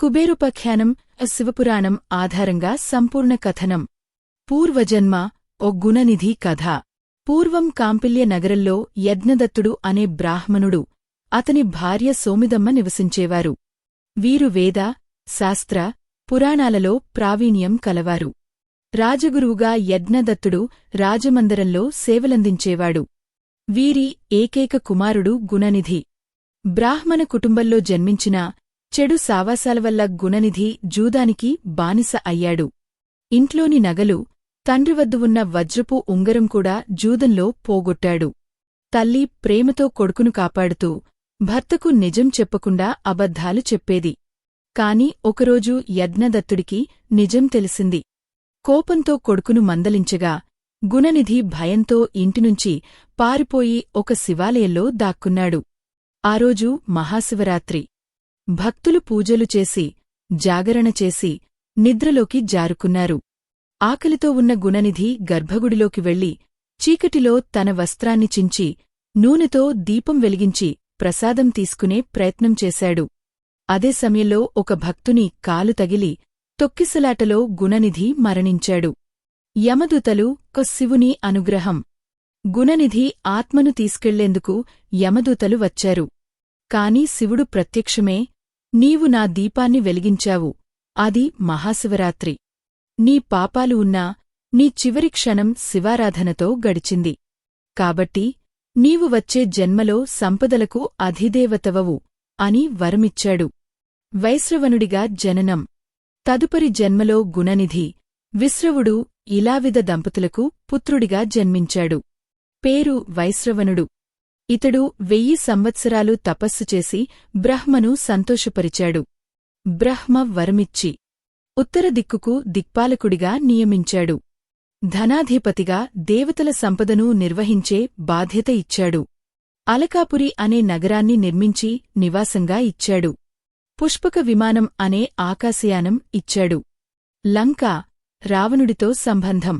కుబేరుపఖ్యానం శివపురాణం ఆధారంగా సంపూర్ణ కథనం. పూర్వజన్మ ఓ గుణనిధి కథ. పూర్వం కాంపిల్య నగరంలో యజ్ఞదత్తుడు అనే బ్రాహ్మణుడు అతని భార్య సోమిదమ్మ నివసించేవారు. వీరు వేద శాస్త్ర పురాణాలలో ప్రావీణ్యం కలవారు. రాజగురువుగా యజ్ఞదత్తుడు రాజమందరంలో సేవలందించేవాడు. వీరి ఏకైక కుమారుడు గుణనిధి. బ్రాహ్మణ కుటుంబంలో జన్మించిన చెడు సావాసాల వల్ల గుణనిధి జూదానికి బానిస అయ్యాడు. ఇంట్లోని నగలు తండ్రి వద్ద ఉన్న వజ్రపు ఉంగరం కూడా జూదంలో పోగొట్టాడు. తల్లి ప్రేమతో కొడుకును కాపాడుతూ భర్తకు నిజం చెప్పకుండా అబద్ధాలు చెప్పేది. కాని ఒకరోజు యజ్ఞదత్తుడికి నిజం తెలిసింది. కోపంతో కొడుకును మందలించగా గుణనిధి భయంతో ఇంటినుంచి పారిపోయి ఒక శివాలయంలో దాక్కున్నాడు. ఆ మహాశివరాత్రి. భక్తులు పూజలు చేసి జాగరణ చేసి నిద్రలోకి జారుకున్నారు. ఆకలితో ఉన్న గుణనిధి గర్భగుడిలోకి వెళ్ళి చీకటిలో తన వస్త్రాన్ని చించి నూనెతో దీపం వెలిగించి ప్రసాదం తీసుకునే ప్రయత్నం చేశాడు. అదే సమయంలో ఒక భక్తుని కాలు తగిలి తొక్కిసలాటలో గుణనిధి మరణించాడు. యమదూతలు కొ శివుని అనుగ్రహం. గుణనిధి ఆత్మను తీసుకెళ్ళేందుకు యమదూతలు వచ్చారు. కాని శివుడు ప్రత్యక్షమే నీవు నా దీపాన్ని వెలిగించావు. అది మహాశివరాత్రి. నీ పాపాలు ఉన్నా నీ చివరి క్షణం శివారాధనతో గడిచింది. కాబట్టి నీవు వచ్చే జన్మలో సంపదలకు అధిదేవతవవు అని వరమిచ్చాడు. వైశ్రవనుడిగా జననం. తదుపరి జన్మలో గుణనిధి విశ్రవుడు ఇలావిద దంపతులకు పుత్రుడిగా జన్మించాడు. పేరు వైశ్రవనుడు ఇతడు వెయ్యి సంవత్సరాలు తపస్సు చేసి బ్రహ్మను సంతోషపరిచాడు. బ్రహ్మ వరమిచ్చి ఉత్తర దిక్కుకు దిక్పాలకుడిగా నియమించాడు. ధనాధిపతిగా దేవతల సంపదను నిర్వహించే బాధ్యత ఇచ్చాడు. అలకాపురి అనే నగరాన్ని నిర్మించి నివాసంగా ఇచ్చాడు. పుష్పక విమానం అనే ఆకాశయానం ఇచ్చాడు. లంక రావణుడితో సంబంధం.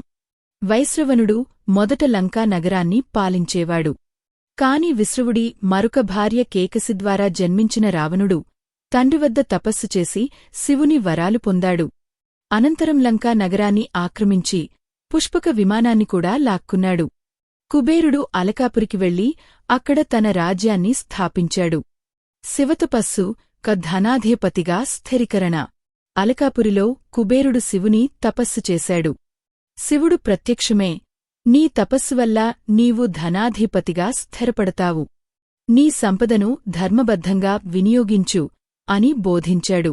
వైశ్రవనుడు మొదట లంకా నగరాన్ని పాలించేవాడు. కాని విశ్రువుడి మరొక భార్య కేకసి ద్వారా జన్మించిన రావణుడు తండ్రివద్ద తపస్సు చేసి శివుని వరాలు పొందాడు. అనంతరం లంకా నగరాన్ని ఆక్రమించి పుష్పక విమానాన్ని కూడా లాక్కున్నాడు. కుబేరుడు అలకాపురికి వెళ్ళి అక్కడ తన రాజ్యాన్ని స్థాపించాడు. శివతపస్సు కధనాధిపతిగా స్థిరీకరణ. అలకాపురిలో కుబేరుడు శివుని తపస్సు చేశాడు. శివుడు ప్రత్యక్షమే నీ తపస్సు వల్ల నీవు ధనాధిపతిగా స్థిరపడతావు. నీ సంపదను ధర్మబద్ధంగా వినియోగించు అని బోధించాడు.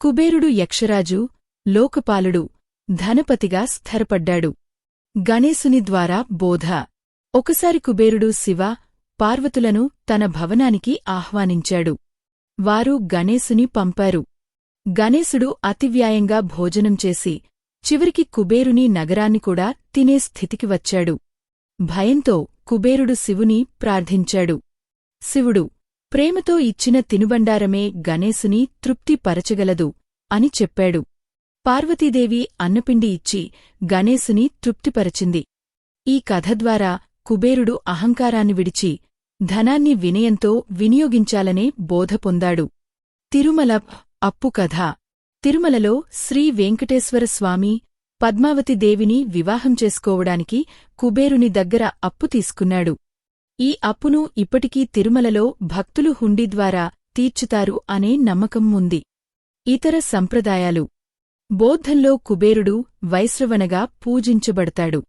కుబేరుడు యక్షరాజు లోకపాలుడు ధనపతిగా స్థిరపడ్డాడు. గణేశుని ద్వారా బోధ. ఒకసారి కుబేరుడు శివ పార్వతులను తన భవనానికి ఆహ్వానించాడు. వారు గణేశుని పంపారు. గణేశుడు అతివ్యాయంగా భోజనం చేసి చివరికి కుబేరుని నగరాన్ని కూడా తినే స్థితికి వచ్చాడు. భయంతో కుబేరుడు శివుని ప్రార్థించాడు. శివుడు ప్రేమతో ఇచ్చిన తినుబండారమే గణేశుని తృప్తిపరచగలదు అని చెప్పాడు. పార్వతీదేవి అన్నపిండి ఇచ్చి గణేశుని తృప్తిపరచింది. ఈ కథ ద్వారా కుబేరుడు అహంకారాన్ని విడిచి ధనాన్ని వినయంతో వినియోగించాలనే బోధ పొందాడు. తిరుమల అప్పు కథ తిరుమలలో శ్రీ వెంకటేశ్వర స్వామి పద్మావతి దేవిని వివాహం చేసుకోవడానికి కుబేరుని దగ్గర అప్పు తీసుకున్నాడు. ఈ అప్పును ఇప్పటికీ తిరుమలలో భక్తులు హుండీ ద్వారా తీర్చుతారు అనే నమ్మకం ఉంది. ఇతర సంప్రదాయాలు. బౌద్ధంలో కుబేరుడు వైశ్రవణగా పూజించబడతాడు.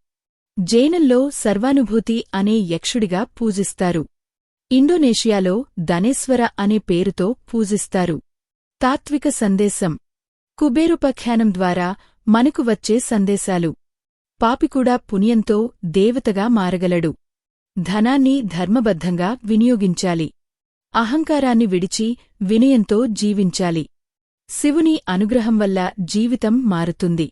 జైనంలో సర్వానుభూతి అనే యక్షుడిగా పూజిస్తారు. ఇండోనేషియాలో ధనేశ్వర అనే పేరుతో పూజిస్తారు. తాత్విక సందేశం. కుబేరుపఖ్యానం ద్వారా మనకు వచ్చే సందేశాలు. పాపికూడా పుణ్యంతో దేవతగా మారగలడు. ధనాన్ని ధర్మబద్ధంగా వినియోగించాలి. అహంకారాన్ని విడిచి వినయంతో జీవించాలి. శివుని అనుగ్రహం వల్ల జీవితం మారుతుంది.